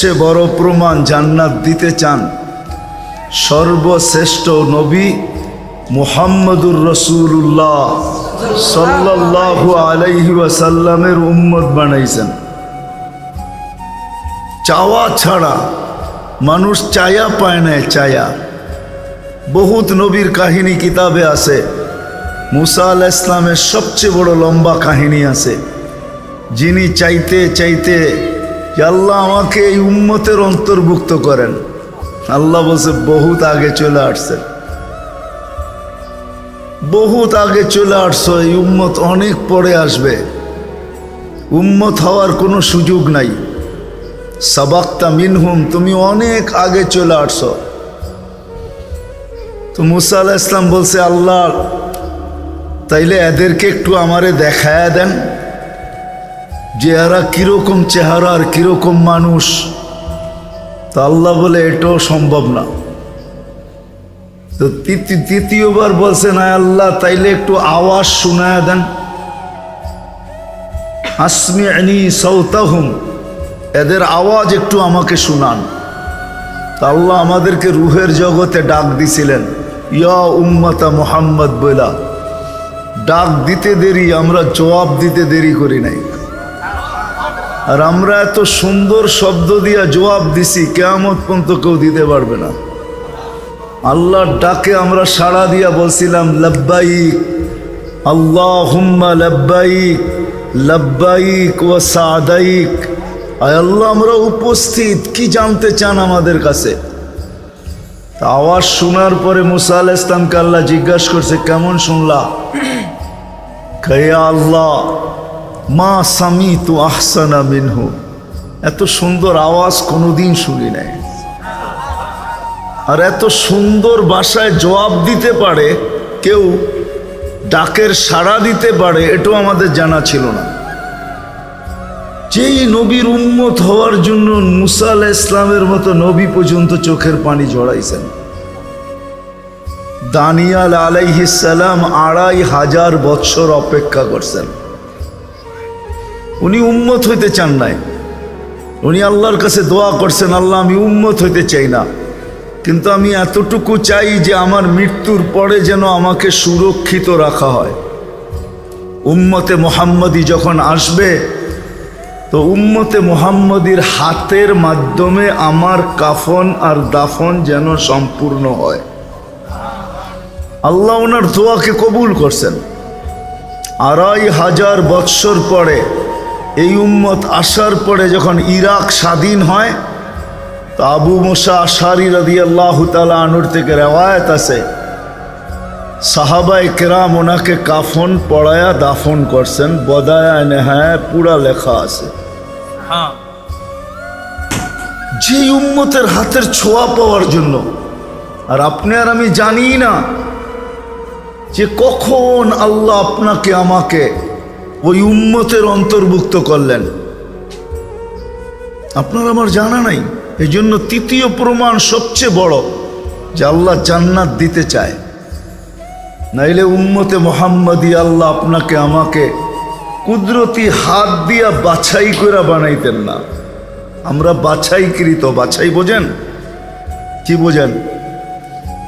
সবচেয়ে বড় প্রমাণ জান্নাত দিতে চান। সর্বশ্রেষ্ঠ নবী মুহাম্মদুর রসুল্লাহ সাল্লাল্লাহু আলাইহি ওয়াসাল্লামের উম্মত বানাইছেন। চাওয়া ছাড়া মানুষ চায়া পায় না, চায়া। বহুত নবীর কাহিনী কিতাবে আছে। মুসা আল ইসলামের সবচেয়ে বড় লম্বা কাহিনী আছে। যিনি চাইতে চাইতে আল্লাহ আমাকে এই উম্মতের অন্তর্ভুক্ত করেন। আল্লাহ বলছে, বহুত আগে চলে আসছেন বহুত আগে চলে আসছো, এই উম্মত অনেক পরে আসবে। উম্মত হওয়ার কোনো সুযোগ নাই। সাবাক্তা মিনহুম, তুমি অনেক আগে চলে আসছো। তো মুসা আলাহ ইসলাম বলছে, আল্লাহ, তাইলে এদেরকে একটু আমারে দেখায় দেন। যে এরা কীরকম চেহারা আর কীরকম মানুষ, তো আল্লাহ বলে এটাও সম্ভব না। তো তৃতীয়বার বলছেন, আয় আল্লাহ, তাইলে একটু আওয়াজ শোনায় দেন। আসমি আনি সৌতাহুম এদের আওয়াজ একটু আমাকে শুনান। তা আল্লাহ আমাদেরকে রুহের জগতে ডাক দিছিলেন, ইয়া উম্মতা মোহাম্মদ বইলা, ডাক দিতে দেরি, আমরা জবাব দিতে দেরি করি নাই। আর আমরা এত সুন্দর শব্দ দিয়া জবাব দিছি, কেয়ামত পর্যন্ত কেউ দিতে পারবে না। আল্লাহর ডাকে আমরা সাড়া দিয়া বলছিলাম, লব্বাইক আল্লাহ হুম্মা লব্বাইক লব্বাইক ও সাদাইক। আল্লাহ, আমরা উপস্থিত, কি জানতে চান আমাদের কাছে? আওয়াজ শোনার পরে মুসা আল ইসলামকে আল্লাহ জিজ্ঞাসা করছে, কেমন শুনলা? কয়া আল্লাহ মা সামি তু আহসানা মিনহু। এত সুন্দর আওয়াজ কোনোদিন শুনি নাই। আর এত সুন্দর ভাষায় জবাব দিতে পারে, কেউ ডাকের সাড়া দিতে পারে, এটাও আমাদের জানা ছিল না। যেই নবীর উন্মত হওয়ার জন্য মুসা ইসলামের মতো নবী পর্যন্ত চোখের পানি জড়াইছেন। দানিয়াল আলাইহিসালাম আড়াই হাজার বৎসর অপেক্ষা করছেন। উনি উম্মত হইতে চান নাই। উনি আল্লাহর কাছে দোয়া করছেন, আল্লাহ, আমি উম্মত হইতে চাই না। কিন্তু আমি এতটুকু চাই যে আমার মৃত্যুর পরে যেন আমাকে সুরক্ষিত রাখা হয়। উম্মতে মোহাম্মদী যখন আসবে, তো উম্মতে মোহাম্মদীর হাতের মাধ্যমে আমার কাফন আর দাফন যেন সম্পূর্ণ হয়। আল্লাহ ওনার দোয়াকে কবুল করছেন। আড়াই হাজার বৎসর পরে এই উম্মত আসার পরে যখন ইরাক স্বাধীন হয় তো আবু মোসা আশারি রদি আল্লাহ তালা আনুর থেকে রেওয়ায়ত আছে। সাহাবাই কেরাম ওনাকে কাফন পড়ায়া দাফন করছেন বদায়া নেহায় পুরা লেখা আছে। হ্যাঁ। যে উম্মতের হাতের ছোঁয়া পাওয়ার জন্য আর আপনি আর আমি জানি না যে কখন আল্লাহ আপনাকে আমাকে ওই উম্মতের অন্তর্ভুক্ত করলেন। আপনার আমার জানা নাই এই জন্য তৃতীয় প্রমাণ সবচেয়ে বড় যে আল্লাহ জান্নাত দিতে চায়। নাইলে উম্মতে মোহাম্মদী আল্লাহ আপনাকে, আমাকে কুদরতি হাত দিয়া বাছাই করে বানাইতেন না। আমরা বাছাইকৃত, বাছাই বোঝেন? কি বোঝেন?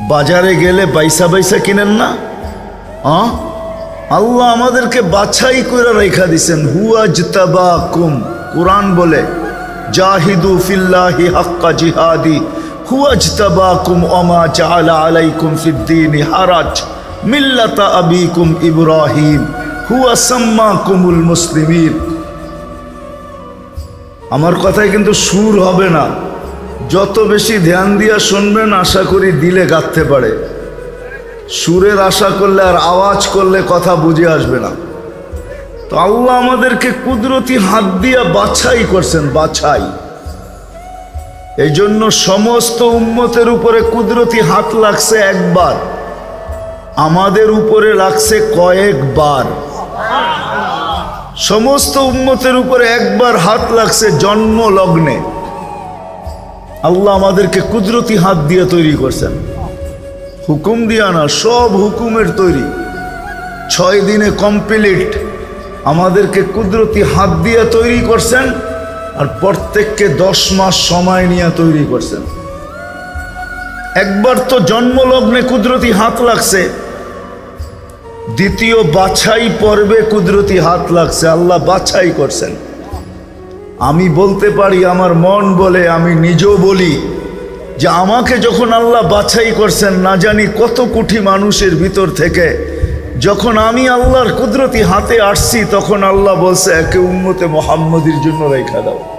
বাজারে গেলে বাইসা বাইসা কিনেন না? আ? আল্লাহ আমাদেরকে বাছাই করে রেখা দিছেন, হুয়া জিতাবা কুম কোরআন বলে, জাহিদু ফিল্লাহি হাক্কা জিহাদি, হুয়া জিতাবা কুম ওমা জাআলা আলাইকুম ফিদ্দিন হারাজ, মিল্লাতা আবি আবিকুম ইব্রাহিম, হুয়া সাম্মাকুমুল মুসলিমিন। আমার কথায় কিন্তু সুর হবে না। যত বেশি ধ্যান দিয়া শুনবেন, আশা করি দিলে গাঁথতে পারে। সুরের আশা করলে আর আওয়াজ করলে কথা বুঝে আসবে না। তো আল্লাহ আমাদেরকে কুদরতি হাত দিয়ে বাছাই করছেন, বাছাই। এই জন্য সমস্ত উম্মতের উপরে কুদরতি হাত লাগছে একবার। আমাদের উপরে লাগছে কয়েকবার। সমস্ত উম্মতের উপরে একবার হাত লাগছে জন্ম লগ্নে আল্লাহ আমাদেরকে কুদরতি হাত দিয়ে তৈরি করছেন। হুকুম দিয়া না, সব হুকুমের তৈরি। ছয় দিনে কমপ্লিট আমাদেরকে কুদরতি হাত দিয়ে তৈরি করছেন আর প্রত্যেককে দশ মাস সময় নিয়ে তৈরি করছেন। একবার তো জন্মলগ্নে কুদরতি হাত লাগছে, দ্বিতীয় বাছাই পর্বে কুদরতি হাত লাগছে, আল্লাহ বাছাই করছেন। আমি বলতে পারি, আমার মন বলে, আমি নিজেও বলি যে আমাকে যখন আল্লাহ বাছাই করছেন, না জানি কত কোটি মানুষের ভিতর থেকে, যখন আমি আল্লাহর কুদরতি হাতে আসছি, তখন আল্লাহ বলছে, একে উন্মতে মোহাম্মদীর জন্য রেখা দাও।